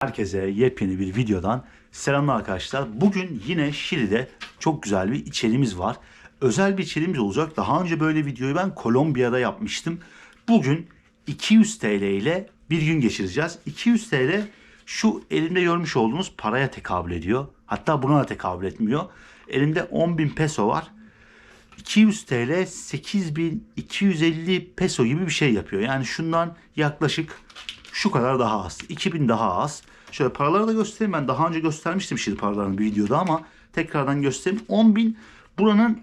Herkese yepyeni bir videodan selamlar arkadaşlar. Bugün yine Şili'de çok güzel bir içeriğimiz var. Özel bir içeriğimiz olacak. Daha önce böyle videoyu ben Kolombiya'da yapmıştım. Bugün 200 TL ile bir gün geçireceğiz. 200 TL şu elimde görmüş olduğunuz paraya tekabül ediyor. Hatta buna da tekabül etmiyor. Elimde 10.000 peso var. 200 TL 8250 peso gibi bir şey yapıyor. Yani şundan yaklaşık şu kadar daha az. 2000 daha az. Şöyle paraları da göstereyim. Ben daha önce göstermiştim şimdi paralarını bir videoda ama tekrardan göstereyim. 10.000 buranın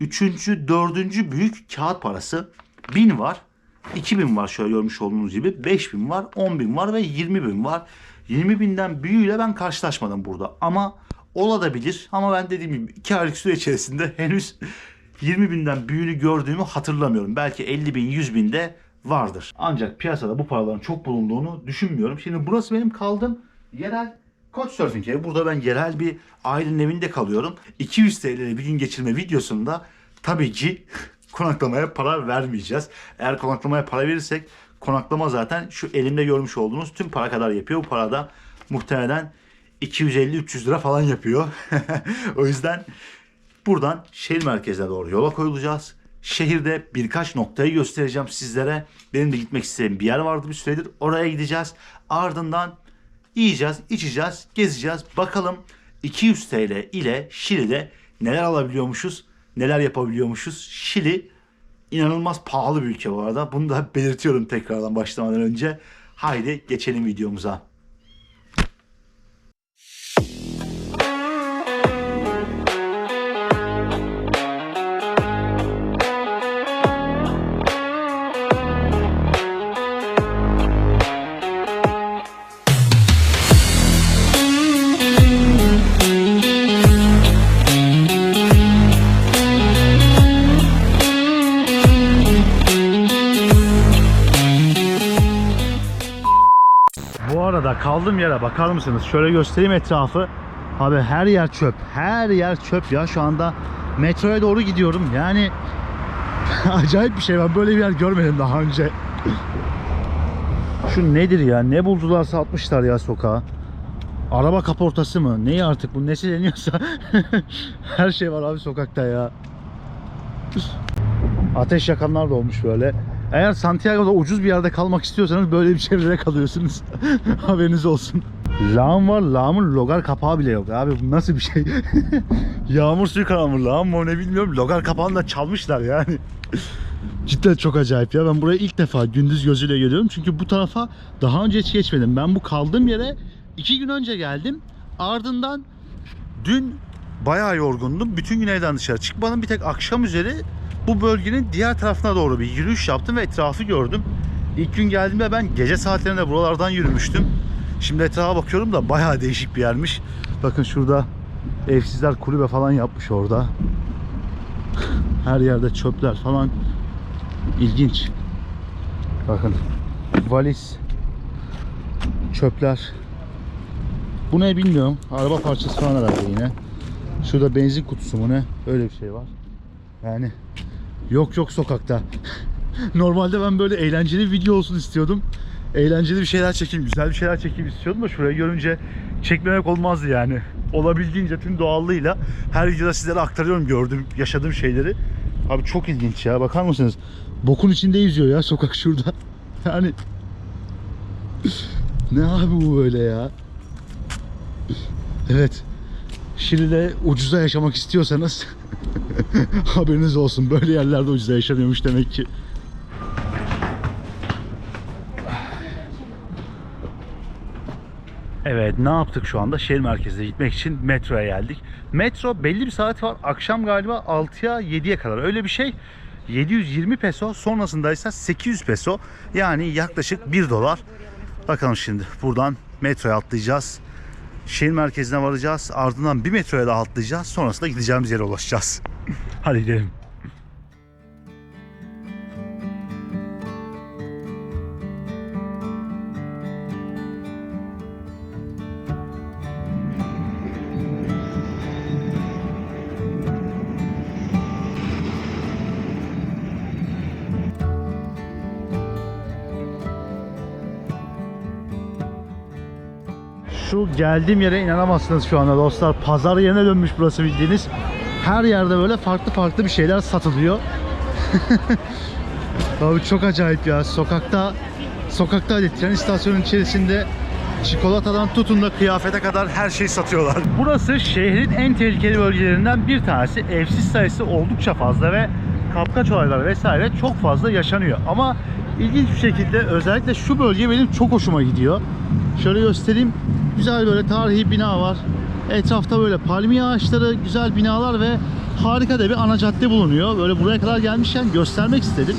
3. 4. büyük kağıt parası. 1000 var. 2000 var şöyle görmüş olduğunuz gibi. 5000 var, 10.000 var ve 20.000 var. 20.000'den büyüğüyle ben karşılaşmadım burada. Ama olabilir. Ama ben dediğim gibi 2 aylık süre içerisinde henüz 20 binden büyüğünü gördüğümü hatırlamıyorum. Belki 50 bin, 100 bin de vardır. Ancak piyasada bu paraların çok bulunduğunu düşünmüyorum. Şimdi burası benim kaldığım yerel Couchsurfing evi. Burada ben yerel bir ailenin evinde kalıyorum. 200 TL ile bir gün geçirme videosunda tabii ki konaklamaya para vermeyeceğiz. Eğer konaklamaya para verirsek konaklama zaten şu elimde görmüş olduğunuz tüm para kadar yapıyor. Bu parada muhtemelen 250-300 lira falan yapıyor. o yüzden Buradan şehir merkezine doğru yola koyulacağız. Şehirde birkaç noktayı göstereceğim sizlere. Benim de gitmek istediğim bir yer vardı bir süredir. Oraya gideceğiz. Ardından yiyeceğiz, içeceğiz, gezeceğiz. Bakalım 200 TL ile Şili'de neler alabiliyormuşuz, neler yapabiliyormuşuz. Şili inanılmaz pahalı bir ülke bu arada. Bunu da belirtiyorum tekrardan başlamadan önce. Haydi geçelim videomuza. Kaldığım yere bakar mısınız? Şöyle göstereyim etrafı. Abi her yer çöp. Her yer çöp ya. Şu anda metroya doğru gidiyorum. Yani acayip bir şey. Ben böyle bir yer görmedim daha önce. Şu nedir ya? Ne buldularsa atmışlar ya sokağa. Araba kaportası mı? Neyi artık bu? Nesi deniyorsa. her şey var abi sokakta ya. Ateş yakanlar da olmuş böyle. Eğer Santiago'da ucuz bir yerde kalmak istiyorsanız böyle bir çevrede kalıyorsunuz. Haberiniz olsun. Lağım var. Lağımın logar kapağı bile yok. Abi bu nasıl bir şey? Yağmur suyu kanalımı lağım mı ne bilmiyorum. Logar kapağını da çalmışlar yani. Cidden çok acayip ya. Ben buraya ilk defa gündüz gözüyle geliyorum. Çünkü bu tarafa daha önce hiç geçmedim. Ben bu kaldığım yere iki gün önce geldim. Ardından dün bayağı yorgundum. Bütün gün evden dışarı çıkmadım. Bir tek akşam üzeri bu bölgenin diğer tarafına doğru bir yürüyüş yaptım ve etrafı gördüm. İlk gün geldiğimde ben gece saatlerinde buralardan yürümüştüm. Şimdi etrafa bakıyorum da bayağı değişik bir yermiş. Bakın şurada evsizler kulübe falan yapmış orada. Her yerde çöpler falan. İlginç. Bakın valiz, çöpler. Bu ne bilmiyorum. Araba parçası falan herhalde yine. Şurada benzin kutusu mu ne? Öyle bir şey var. Yani yok yok sokakta. Normalde ben böyle eğlenceli bir video olsun istiyordum. Eğlenceli bir şeyler çekeyim, güzel bir şeyler çekeyim istiyordum da şuraya görünce çekmemek olmazdı yani. Olabildiğince tüm doğallığıyla her videoda sizlere aktarıyorum gördüğüm, yaşadığım şeyleri. Abi çok ilginç ya. Bakar mısınız? Bokun içinde yüzüyor ya sokak şurada. Yani ne abi bu böyle ya? Evet. Şili'de ucuza yaşamak istiyorsanız haberiniz olsun. Böyle yerlerde ucuza yaşanıyormuş demek ki. Evet ne yaptık şu anda? Şehir merkezine gitmek için metroya geldik. Metro belli bir saat var. Akşam galiba 6'ya 7'ye kadar öyle bir şey. 720 peso sonrasında ise 800 peso yani yaklaşık 1 dolar. Bakalım şimdi buradan metroya atlayacağız. Şehir merkezine varacağız. Ardından bir metroya daha atlayacağız. Sonrasında gideceğimiz yere ulaşacağız. Hadi gidelim. Şu geldiğim yere inanamazsınız şu anda dostlar. Pazar yerine dönmüş burası bildiğiniz. Her yerde böyle farklı farklı bir şeyler satılıyor. Abi çok acayip ya. Sokakta sokakta hadi tren istasyonunun içerisinde çikolatadan tutun da kıyafete kadar her şeyi satıyorlar. Burası şehrin en tehlikeli bölgelerinden bir tanesi. Evsiz sayısı oldukça fazla ve kapkaç olaylar vesaire çok fazla yaşanıyor. Ama ilginç bir şekilde özellikle şu bölge benim çok hoşuma gidiyor. Şöyle göstereyim. Güzel böyle tarihi bina var. Etrafta böyle palmiye ağaçları, güzel binalar ve harika da bir ana cadde bulunuyor. Böyle buraya kadar gelmişken göstermek istedim.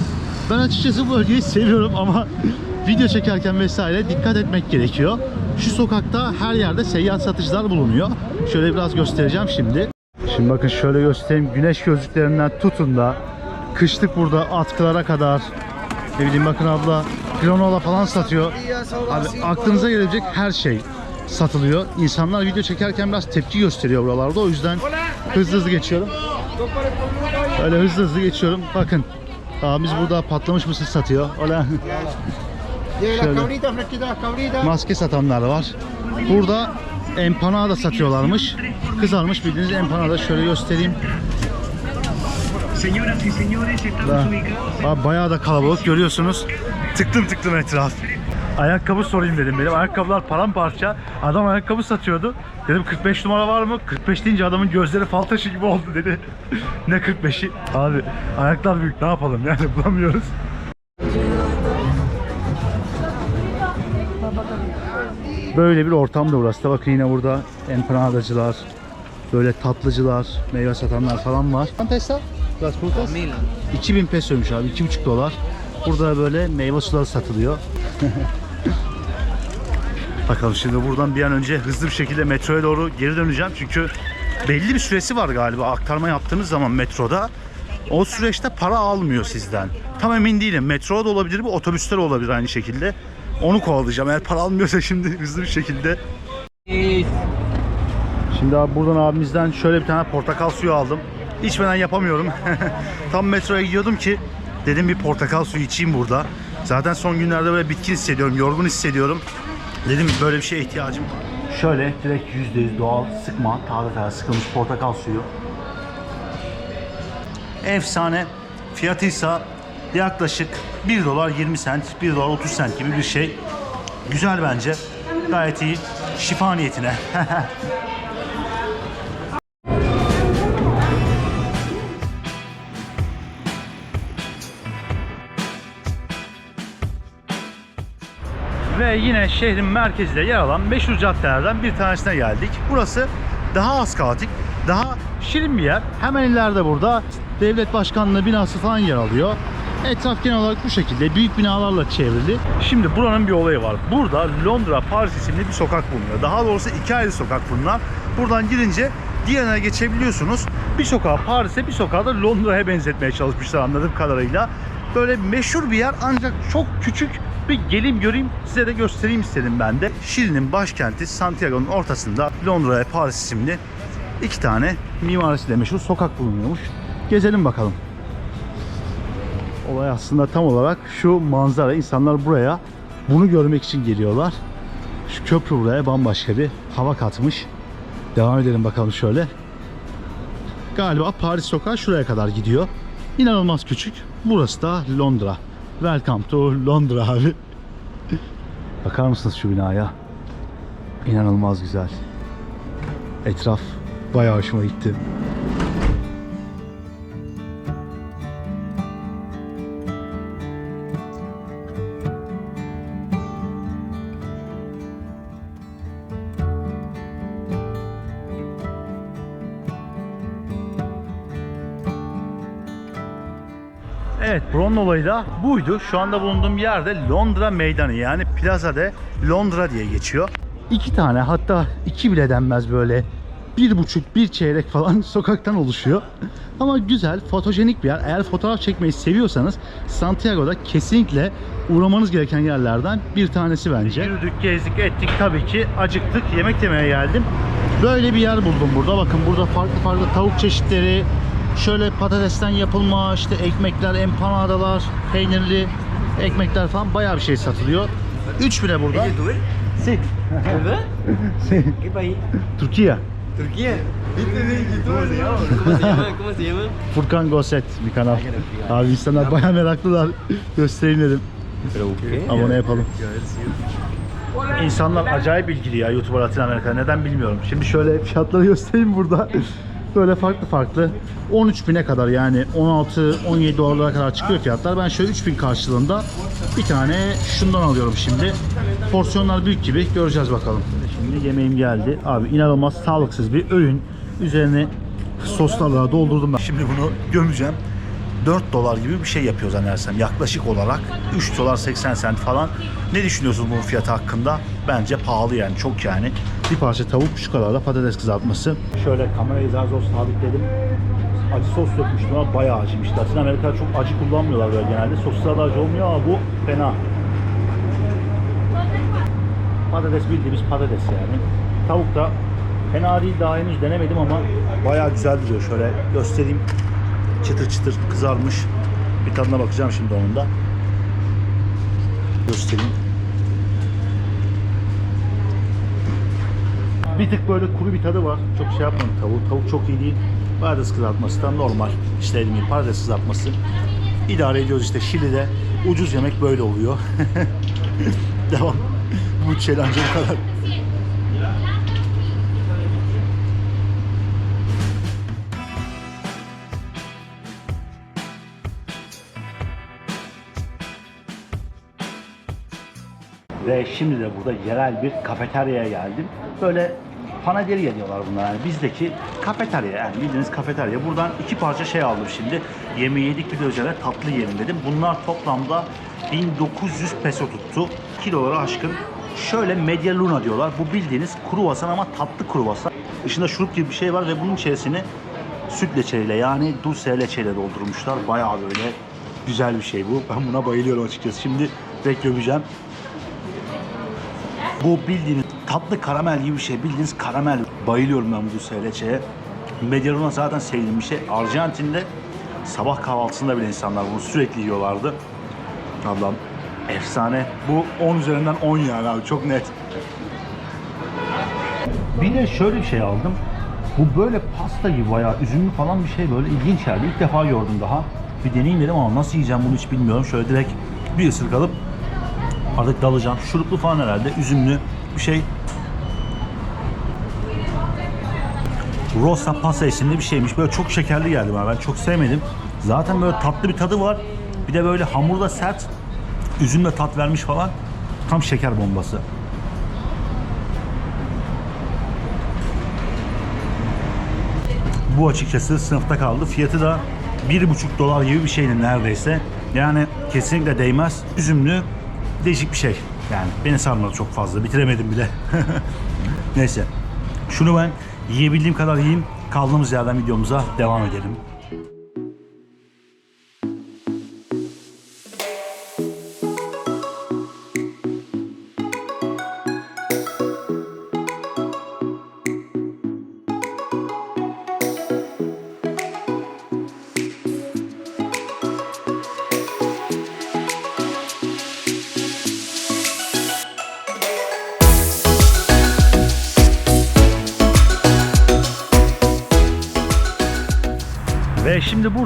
Ben açıkçası bu bölgeyi seviyorum ama video çekerken vesaire dikkat etmek gerekiyor. Şu sokakta her yerde seyyar satıcılar bulunuyor. Şöyle biraz göstereceğim şimdi. Şimdi bakın şöyle göstereyim. Güneş gözlüklerinden tutun da kışlık burada atkılara kadar ne bileyim bakın abla granola falan satıyor. Abi aklınıza gelebilecek her şey satılıyor. İnsanlar video çekerken biraz tepki gösteriyor buralarda. O yüzden hızlı hızlı geçiyorum. Öyle hızlı hızlı geçiyorum. Bakın abimiz burada patlamış mısır satıyor. Ola. Şöyle. Maske satanlar var. Burada empanada satıyorlarmış. Kızarmış bildiğiniz empanada. Şöyle göstereyim. Da. Bayağı da kalabalık görüyorsunuz. Tıklım tıklım etraf. Ayakkabı sorayım dedim benim. Ayakkabılar paramparça. Adam ayakkabı satıyordu. Dedim 45 numara var mı? 45 deyince adamın gözleri fal taşı gibi oldu dedi. ne 45'i? Abi ayaklar büyük ne yapalım yani bulamıyoruz. Böyle bir ortamda burası da. Bakın yine burada empanadacılar, böyle tatlıcılar, meyve satanlar falan var. Frutas? 2000 pesoymuş abi, 2,5 dolar. Burada böyle meyve suları satılıyor. Bakalım şimdi buradan bir an önce hızlı bir şekilde metroya doğru geri döneceğim. Çünkü belli bir süresi var galiba aktarma yaptığınız zaman metroda. O süreçte para almıyor sizden. Tam emin değilim. Metro da olabilir, bu otobüsler olabilir aynı şekilde. Onu kovalayacağım. Eğer para almıyorsa şimdi hızlı bir şekilde. Şimdi abi buradan abimizden şöyle bir tane portakal suyu aldım. İçmeden yapamıyorum. Tam metroya gidiyordum ki dedim bir portakal suyu içeyim burada. Zaten son günlerde böyle bitkin hissediyorum, yorgun hissediyorum. Dedim böyle bir şeye ihtiyacım var. Şöyle direkt %100 doğal sıkma, taze taze sıkılmış portakal suyu. Efsane. Fiyatıysa yaklaşık 1 dolar 20 sent, 1 dolar 30 sent gibi bir şey. Güzel bence. Gayet iyi. Şifa niyetine. Ve yine şehrin merkezinde yer alan meşhur caddelerden bir tanesine geldik. Burası daha az kaotik, daha şirin bir yer. Hemen ileride burada devlet başkanlığı binası falan yer alıyor. Etraf genel olarak bu şekilde büyük binalarla çevrili. Şimdi buranın bir olayı var. Burada Londra Paris isimli bir sokak bulunuyor. Daha doğrusu iki ayrı sokak bunlar. Buradan girince diğerine geçebiliyorsunuz. Bir sokağı Paris'e bir sokağı da Londra'ya benzetmeye çalışmışlar anladığım kadarıyla. Böyle meşhur bir yer ancak çok küçük bir geleyim göreyim size de göstereyim istedim ben de. Şili'nin başkenti Santiago'nun ortasında Londra ve Paris isimli iki tane mimarisiyle meşhur sokak bulunuyormuş. Gezelim bakalım. Olay aslında tam olarak şu manzara. İnsanlar buraya bunu görmek için geliyorlar. Şu köprü buraya bambaşka bir hava katmış. Devam edelim bakalım şöyle. Galiba Paris sokağı şuraya kadar gidiyor. İnanılmaz küçük. Burası da Londra. Welcome to Londra abi. Bakar mısınız şu binaya? İnanılmaz güzel. Etraf bayağı hoşuma gitti. Evet buranın olayı da buydu. Şu anda bulunduğum yerde Londra Meydanı yani Plaza de Londra diye geçiyor. İki tane hatta iki bile denmez böyle bir buçuk bir çeyrek falan sokaktan oluşuyor. Ama güzel fotojenik bir yer. Eğer fotoğraf çekmeyi seviyorsanız Santiago'da kesinlikle uğramanız gereken yerlerden bir tanesi bence. Yürüdük, gezdik, ettik tabii ki acıktık. Yemek yemeye geldim. Böyle bir yer buldum burada. Bakın burada farklı farklı tavuk çeşitleri, şöyle patatesten yapılma işte ekmekler, empanadalar, peynirli ekmekler falan bayağı bir şey satılıyor. 3 bile burada. Si. País? Türkiye. Turquía. Itu dia gitu. ¿Cómo se llama? ¿Cómo se llama? ¿Cómo se llama? Furkan Goset bir kanal. Abi insanlar bayağı meraklılar. Göstereyim dedim. Abone yapalım. İnsanlar acayip ilgili ya YouTube'a Latin Amerika. Neden bilmiyorum. Şimdi şöyle fiyatları göstereyim burada. Böyle farklı farklı. 13 bine kadar yani 16-17 dolarlara kadar çıkıyor fiyatlar. Ben şöyle 3000 karşılığında bir tane şundan alıyorum şimdi. Porsiyonlar büyük gibi. Göreceğiz bakalım. Şimdi yemeğim geldi. Abi inanılmaz sağlıksız bir öğün. Üzerine soslarla doldurdum ben. Şimdi bunu gömeceğim. 4 dolar gibi bir şey yapıyor zannedersem yaklaşık olarak 3 dolar 80 sent falan. Ne düşünüyorsun bunun fiyatı hakkında? Bence pahalı yani çok yani. Bir parça tavuk şu kadar da patates kızartması. Şöyle kamerayı zar zor sabitledim. Acı sos dökmüştüm ama bayağı acıymış. Latin Amerika'da çok acı kullanmıyorlar böyle genelde. Soslar da acı olmuyor ama bu fena. Patates bildiğimiz patates yani. Tavuk da fena değil daha henüz denemedim ama bayağı güzel duruyor. Şöyle göstereyim. Çıtır çıtır kızarmış. Bir tadına bakacağım şimdi onun da. Göstereyim. Bir tık böyle kuru bir tadı var. Çok şey yapmadım tavuk. Tavuk çok iyi değil. Patates kızartması da normal. İşte gibi patates kızartması. İdare ediyoruz işte Şili'de. Ucuz yemek böyle oluyor. Devam. Bu challenge bu kadar. Ve şimdi de burada yerel bir kafeteryaya geldim. Böyle panaderia diyorlar bunlar yani bizdeki kafeterya yani bildiğiniz kafeterya. Buradan iki parça şey aldım şimdi. Yemeği yedik bir de üzerine tatlı yiyelim dedim. Bunlar toplamda 1900 peso tuttu. Kiloları aşkın. Şöyle media luna diyorlar. Bu bildiğiniz kruvasan ama tatlı kruvasan. Dışında şurup gibi bir şey var ve bunun içerisini süt leçeyle yani dulce leçeyle doldurmuşlar. Bayağı böyle güzel bir şey bu. Ben buna bayılıyorum açıkçası. Şimdi direkt gömeceğim. Bu bildiğiniz tatlı karamel gibi bir şey. Bildiğiniz karamel. Bayılıyorum ben bu seyreçeye. Medialuna zaten sevdiğim bir şey. Arjantin'de sabah kahvaltısında bile insanlar bunu sürekli yiyorlardı. Ablam efsane. Bu 10 üzerinden 10 yani abi çok net. Bir de şöyle bir şey aldım. Bu böyle pasta gibi bayağı üzümlü falan bir şey böyle ilginç geldi. İlk defa gördüm daha. Bir deneyeyim dedim ama nasıl yiyeceğim bunu hiç bilmiyorum. Şöyle direkt bir ısırık alıp Artık dalacağım. Şuruplu falan herhalde. Üzümlü bir şey. Rosa Pasa isimli bir şeymiş. Böyle çok şekerli geldi bana. Ben çok sevmedim. Zaten böyle tatlı bir tadı var. Bir de böyle hamurda sert. Üzümle tat vermiş falan. Tam şeker bombası. Bu açıkçası sınıfta kaldı. Fiyatı da 1,5 dolar gibi bir şeydi neredeyse. Yani kesinlikle değmez. Üzümlü değişik bir şey. Yani beni sarmadı çok fazla. Bitiremedim bile. Neyse. Şunu ben yiyebildiğim kadar yiyeyim. Kaldığımız yerden videomuza devam edelim.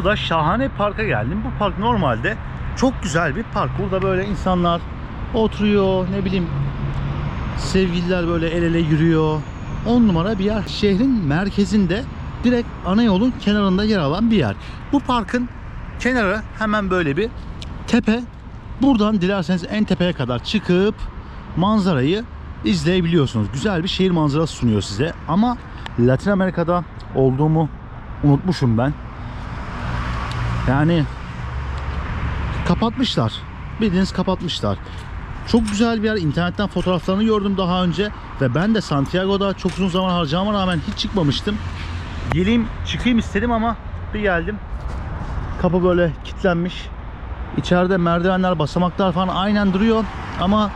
Burada şahane parka geldim. Bu park normalde çok güzel bir park. Burada böyle insanlar oturuyor, ne bileyim sevgililer böyle el ele yürüyor. 10 numara bir yer. Şehrin merkezinde direkt ana yolun kenarında yer alan bir yer. Bu parkın kenarı hemen böyle bir tepe. Buradan dilerseniz en tepeye kadar çıkıp manzarayı izleyebiliyorsunuz. Güzel bir şehir manzarası sunuyor size. Ama Latin Amerika'da olduğumu unutmuşum ben. Yani kapatmışlar. Bildiğiniz kapatmışlar. Çok güzel bir yer. İnternetten fotoğraflarını gördüm daha önce. Ve ben de Santiago'da çok uzun zaman harcamama rağmen hiç çıkmamıştım. Geleyim çıkayım istedim ama bir geldim. Kapı böyle kilitlenmiş. İçeride merdivenler, basamaklar falan aynen duruyor. Ama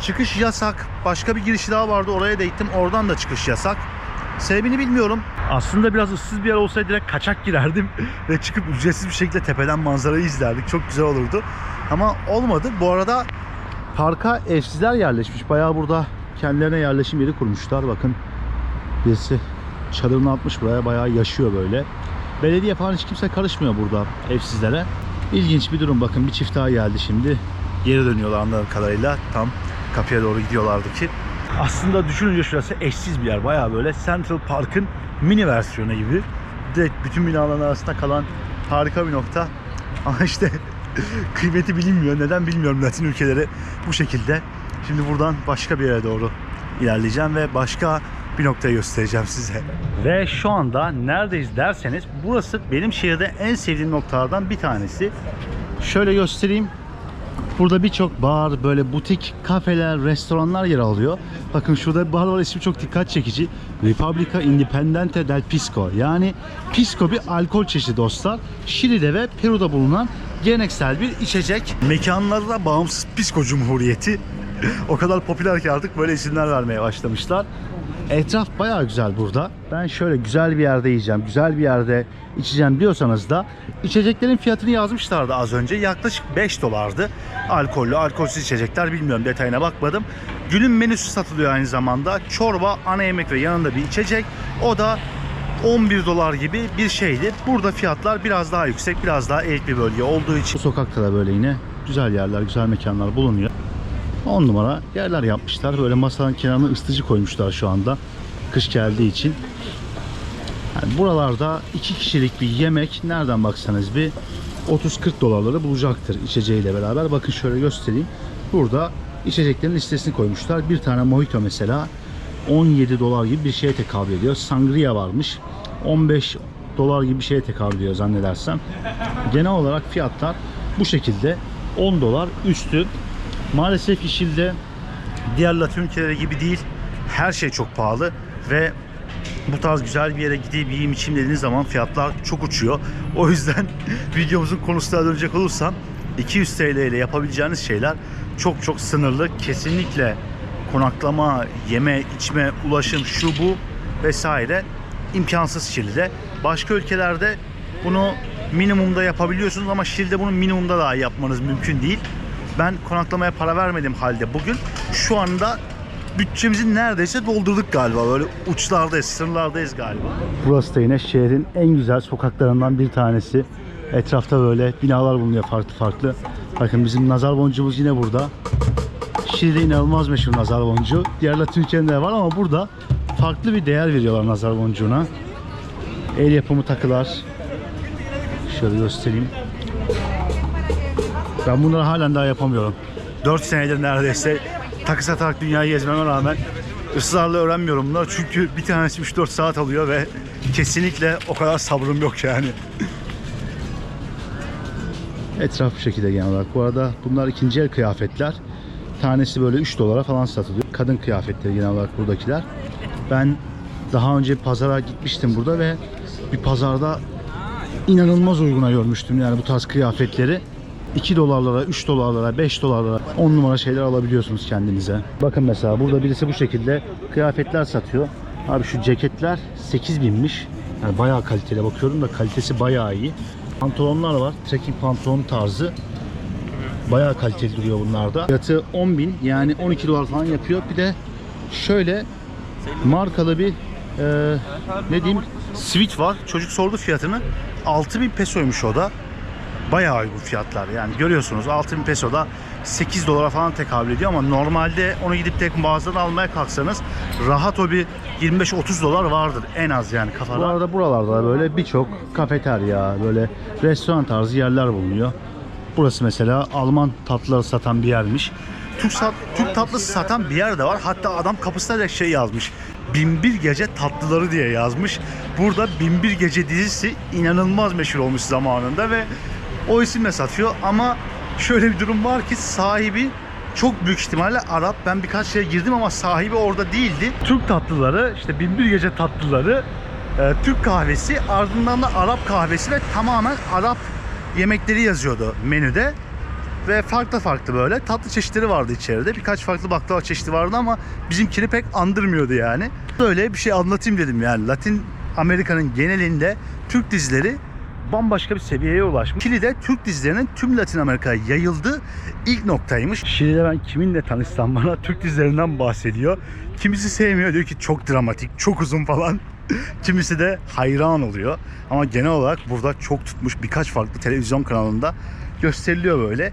çıkış yasak. Başka bir girişi daha vardı. Oraya da gittim. Oradan da çıkış yasak. Sebebini bilmiyorum. Aslında biraz ıssız bir yer olsaydı direkt kaçak girerdim ve çıkıp ücretsiz bir şekilde tepeden manzarayı izlerdik. Çok güzel olurdu. Ama olmadı. Bu arada parka evsizler yerleşmiş. Bayağı burada kendilerine yerleşim yeri kurmuşlar. Bakın birisi çadırını atmış buraya bayağı yaşıyor böyle. Belediye falan hiç kimse karışmıyor burada evsizlere. İlginç bir durum bakın bir çift daha geldi şimdi. Geri dönüyorlar anladığım kadarıyla. Tam kapıya doğru gidiyorlardı ki. Aslında düşününce şurası eşsiz bir yer. Bayağı böyle Central Park'ın mini versiyonu gibi. Direkt bütün binaların arasında kalan harika bir nokta. Ama işte kıymeti bilinmiyor. Neden bilmiyorum Latin ülkeleri bu şekilde. Şimdi buradan başka bir yere doğru ilerleyeceğim ve başka bir noktayı göstereceğim size. Ve şu anda neredeyiz derseniz burası benim şehirde en sevdiğim noktalardan bir tanesi. Şöyle göstereyim. Burada birçok bar, böyle butik, kafeler, restoranlar yer alıyor. Bakın şurada bir bar var ismi çok dikkat çekici. Repubblica Indipendente del Pisco. Yani Pisco bir alkol çeşidi dostlar. Şili'de ve Peru'da bulunan geleneksel bir içecek. Mekanlarda bağımsız Pisco Cumhuriyeti. o kadar popüler ki artık böyle isimler vermeye başlamışlar. Etraf bayağı güzel burada. Ben şöyle güzel bir yerde yiyeceğim, güzel bir yerde içeceğim diyorsanız da içeceklerin fiyatını yazmışlardı az önce. Yaklaşık 5 dolardı. Alkollü, alkolsüz içecekler bilmiyorum detayına bakmadım. Günün menüsü satılıyor aynı zamanda. Çorba, ana yemek ve yanında bir içecek. O da 11 dolar gibi bir şeydi. Burada fiyatlar biraz daha yüksek, biraz daha elit bir bölge olduğu için. Bu sokakta da böyle yine güzel yerler, güzel mekanlar bulunuyor. 10 numara yerler yapmışlar. Böyle masanın kenarına ısıtıcı koymuşlar şu anda. Kış geldiği için. Yani buralarda iki kişilik bir yemek nereden baksanız bir 30-40 dolarları bulacaktır içeceğiyle beraber. Bakın şöyle göstereyim. Burada içeceklerin listesini koymuşlar. Bir tane mojito mesela 17 dolar gibi bir şeye tekabül ediyor. Sangria varmış. 15 dolar gibi bir şeye tekabül ediyor zannedersem. Genel olarak fiyatlar bu şekilde 10 dolar üstü. Maalesef işilde diğer Latin ülkeleri gibi değil. Her şey çok pahalı ve bu tarz güzel bir yere gideyim yiyeyim içeyim dediğiniz zaman fiyatlar çok uçuyor. O yüzden videomuzun konusuna dönecek olursam 200 TL ile yapabileceğiniz şeyler çok çok sınırlı. Kesinlikle konaklama, yeme, içme, ulaşım, şu bu vesaire imkansız Şili'de. Başka ülkelerde bunu minimumda yapabiliyorsunuz ama Şili'de bunu minimumda daha yapmanız mümkün değil. Ben konaklamaya para vermedim halde bugün şu anda bütçemizi neredeyse doldurduk galiba. Böyle uçlardayız, sınırlardayız galiba. Burası da yine şehrin en güzel sokaklarından bir tanesi. Etrafta böyle binalar bulunuyor farklı farklı. Bakın bizim nazar boncuğumuz yine burada. Şili'de inanılmaz meşhur nazar boncuğu. Diğer Latin ülkelerinde de var ama burada farklı bir değer veriyorlar nazar boncuğuna. El yapımı takılar. Şöyle göstereyim. Ben bunları halen daha yapamıyorum. 4 senedir neredeyse takı satarak dünyayı gezmeme rağmen ısrarla öğrenmiyorum bunları. Çünkü bir tanesi 3-4 saat alıyor ve kesinlikle o kadar sabrım yok yani. Etraf bu şekilde genel olarak. Bu arada bunlar ikinci el kıyafetler. Tanesi böyle 3 dolara falan satılıyor. Kadın kıyafetleri genel olarak buradakiler. Ben daha önce pazara gitmiştim burada ve bir pazarda inanılmaz uyguna görmüştüm yani bu tarz kıyafetleri. 2 dolarlara, 3 dolarlara, 5 dolarlara 10 numara şeyler alabiliyorsunuz kendinize. Bakın mesela burada birisi bu şekilde kıyafetler satıyor. Abi şu ceketler 8 binmiş. Yani bayağı kaliteli bakıyorum da kalitesi bayağı iyi. Pantolonlar var. Trekking pantolon tarzı. Bayağı kaliteli duruyor bunlarda. Fiyatı 10 bin yani 12 dolar falan yapıyor. Bir de şöyle markalı bir e, ne diyeyim sweat var. Çocuk sordu fiyatını. 6000 pesoymuş o da. Bayağı uygun fiyatlar. Yani görüyorsunuz 6000 peso da 8 dolara falan tekabül ediyor ama normalde onu gidip tek mağazadan almaya kalksanız rahat o bir 25-30 dolar vardır en az yani kafada. Bu arada buralarda da böyle birçok kafeterya, böyle restoran tarzı yerler bulunuyor. Burası mesela Alman tatlıları satan bir yermiş. Türk, sat, Türk tatlısı satan bir yer de var. Hatta adam kapısına da şey yazmış. Binbir Gece Tatlıları diye yazmış. Burada Binbir Gece dizisi inanılmaz meşhur olmuş zamanında ve o isimle satıyor ama şöyle bir durum var ki sahibi çok büyük ihtimalle Arap. Ben birkaç şeye girdim ama sahibi orada değildi. Türk tatlıları, işte Binbir Gece tatlıları, e, Türk kahvesi, ardından da Arap kahvesi ve tamamen Arap yemekleri yazıyordu menüde. Ve farklı farklı böyle tatlı çeşitleri vardı içeride. Birkaç farklı baklava çeşidi vardı ama bizimkini pek andırmıyordu yani. Böyle bir şey anlatayım dedim yani. Latin Amerika'nın genelinde Türk dizileri bambaşka bir seviyeye ulaşmış. Şili'de Türk dizilerinin tüm Latin Amerika'ya yayıldığı ilk noktaymış. Şili'de ben kiminle tanışsam bana Türk dizilerinden bahsediyor. Kimisi sevmiyor diyor ki çok dramatik, çok uzun falan. Kimisi de hayran oluyor. Ama genel olarak burada çok tutmuş birkaç farklı televizyon kanalında gösteriliyor böyle.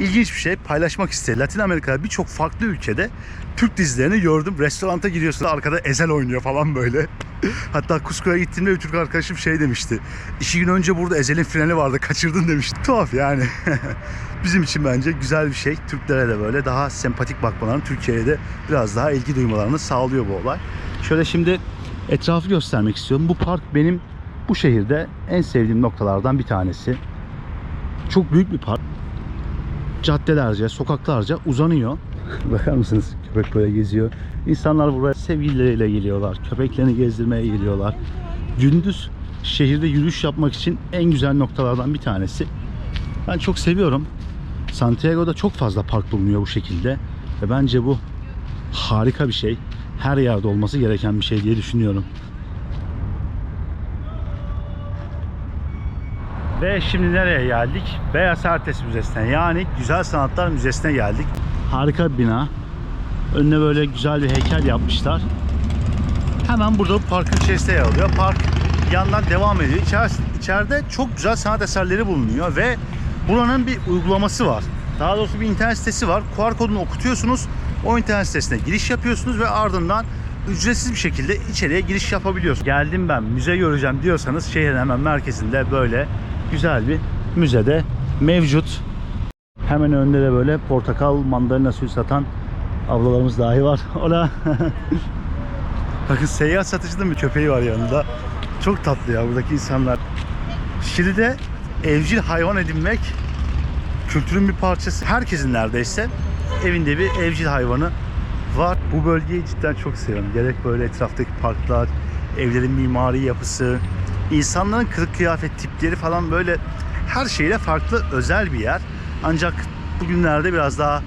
İlginç bir şey paylaşmak istedim. Latin Amerika'da birçok farklı ülkede Türk dizilerini gördüm. Restoranta giriyorsun arkada Ezel oynuyor falan böyle. Hatta Cusco'ya gittiğimde bir Türk arkadaşım şey demişti. İki gün önce burada Ezel'in finali vardı kaçırdın demişti. Tuhaf yani. Bizim için bence güzel bir şey. Türklere de böyle daha sempatik bakmalarını, Türkiye'ye de biraz daha ilgi duymalarını sağlıyor bu olay. Şöyle şimdi etrafı göstermek istiyorum. Bu park benim bu şehirde en sevdiğim noktalardan bir tanesi. Çok büyük bir park. Caddelerce, sokaklarca uzanıyor. Bakar mısınız? Köpek böyle geziyor. İnsanlar buraya sevgilileriyle geliyorlar. Köpeklerini gezdirmeye geliyorlar. Gündüz şehirde yürüyüş yapmak için en güzel noktalardan bir tanesi. Ben çok seviyorum. Santiago'da çok fazla park bulunuyor bu şekilde. Ve bence bu harika bir şey. Her yerde olması gereken bir şey diye düşünüyorum. Ve şimdi nereye geldik? Beyaz Artes Müzesi'ne yani Güzel Sanatlar Müzesi'ne geldik. Harika bir bina. Önüne böyle güzel bir heykel yapmışlar. Hemen burada parkın içerisinde yer alıyor. Park yandan devam ediyor. İçeris- İçeride çok güzel sanat eserleri bulunuyor ve buranın bir uygulaması var. Daha doğrusu bir internet sitesi var. QR kodunu okutuyorsunuz. O internet sitesine giriş yapıyorsunuz ve ardından ücretsiz bir şekilde içeriye giriş yapabiliyorsunuz. Geldim ben müze göreceğim diyorsanız şehrin hemen merkezinde böyle güzel bir müzede mevcut. Hemen önünde de böyle portakal, mandalina suyu satan ablalarımız dahi var. Ola. Bakın seyyar satıcının bir köpeği var yanında. Çok tatlı ya buradaki insanlar. Şili'de evcil hayvan edinmek kültürün bir parçası. Herkesin neredeyse evinde bir evcil hayvanı var. Bu bölgeyi cidden çok seviyorum. Gerek böyle etraftaki parklar, evlerin mimari yapısı, insanların kırık kıyafet tipleri falan böyle her şeyle farklı özel bir yer. Ancak bugünlerde biraz daha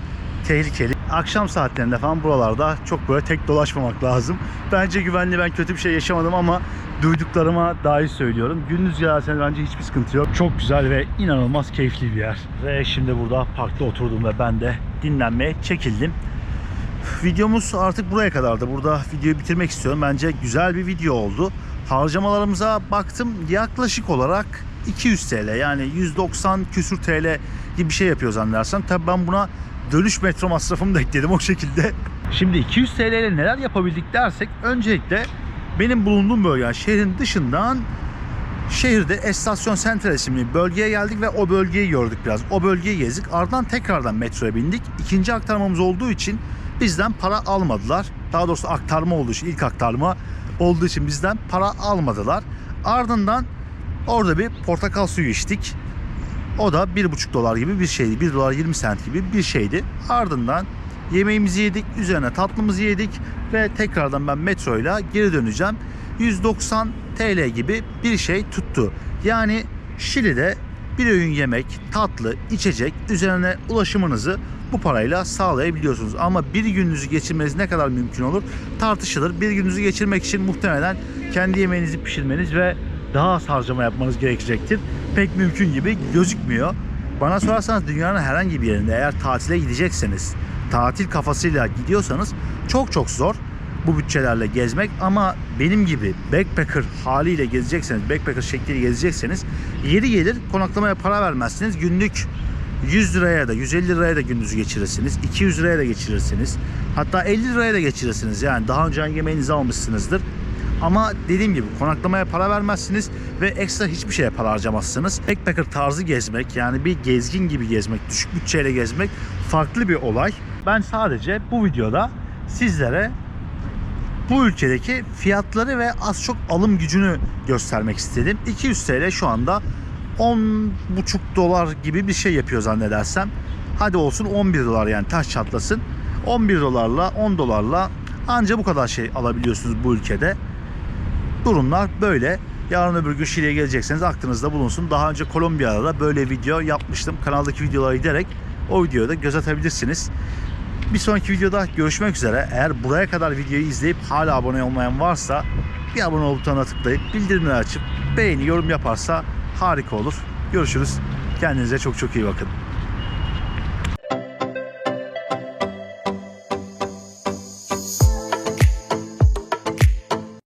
tehlikeli. Akşam saatlerinde falan buralarda çok böyle tek dolaşmamak lazım. Bence güvenli ben kötü bir şey yaşamadım ama duyduklarıma dair söylüyorum. Gündüz gelseniz bence hiçbir sıkıntı yok. Çok güzel ve inanılmaz keyifli bir yer. Ve şimdi burada parkta oturdum ve ben de dinlenmeye çekildim. Videomuz artık buraya kadardı. Burada videoyu bitirmek istiyorum. Bence güzel bir video oldu. Harcamalarımıza baktım. Yaklaşık olarak 200 TL yani 190 küsür TL gibi bir şey yapıyor zannedersem. Tabii ben buna dönüş metro masrafımı da ekledim o şekilde. Şimdi 200 TL ile neler yapabildik dersek öncelikle benim bulunduğum bölge yani şehrin dışından şehirde Estasyon Central isimli bölgeye geldik ve o bölgeyi gördük biraz. O bölgeyi gezdik. Ardından tekrardan metroya bindik. İkinci aktarmamız olduğu için bizden para almadılar. Daha doğrusu aktarma olduğu için ilk aktarma olduğu için bizden para almadılar. Ardından orada bir portakal suyu içtik. O da 1,5 dolar gibi bir şeydi. 1 dolar 20 sent gibi bir şeydi. Ardından yemeğimizi yedik. Üzerine tatlımızı yedik. Ve tekrardan ben metroyla geri döneceğim. 190 TL gibi bir şey tuttu. Yani Şili'de bir öğün yemek, tatlı, içecek üzerine ulaşımınızı bu parayla sağlayabiliyorsunuz. Ama bir gününüzü geçirmeniz ne kadar mümkün olur tartışılır. Bir gününüzü geçirmek için muhtemelen kendi yemeğinizi pişirmeniz ve daha az harcama yapmanız gerekecektir. Pek mümkün gibi gözükmüyor. Bana sorarsanız dünyanın herhangi bir yerinde eğer tatile gidecekseniz, tatil kafasıyla gidiyorsanız çok çok zor bu bütçelerle gezmek ama benim gibi backpacker haliyle gezecekseniz, backpacker şekliyle gezecekseniz yeri gelir konaklamaya para vermezsiniz. Günlük 100 liraya da 150 liraya da gündüzü geçirirsiniz. 200 liraya da geçirirsiniz. Hatta 50 liraya da geçirirsiniz. Yani daha önce yemeğinizi almışsınızdır. Ama dediğim gibi konaklamaya para vermezsiniz ve ekstra hiçbir şeye para harcamazsınız. Backpacker tarzı gezmek yani bir gezgin gibi gezmek, düşük bütçeyle gezmek farklı bir olay. Ben sadece bu videoda sizlere bu ülkedeki fiyatları ve az çok alım gücünü göstermek istedim. 200 TL şu anda 10,5 dolar gibi bir şey yapıyor zannedersem. Hadi olsun 11 dolar yani taş çatlasın. 11 dolarla 10 dolarla anca bu kadar şey alabiliyorsunuz bu ülkede. Durumlar böyle. Yarın öbür gün Şili'ye gelecekseniz aklınızda bulunsun. Daha önce Kolombiya'da da böyle video yapmıştım. Kanaldaki videolara giderek o videoyu da göz atabilirsiniz. Bir sonraki videoda görüşmek üzere. Eğer buraya kadar videoyu izleyip hala abone olmayan varsa bir abone ol butonuna tıklayıp bildirimleri açıp beğeni, yorum yaparsa harika olur. Görüşürüz. Kendinize çok çok iyi bakın.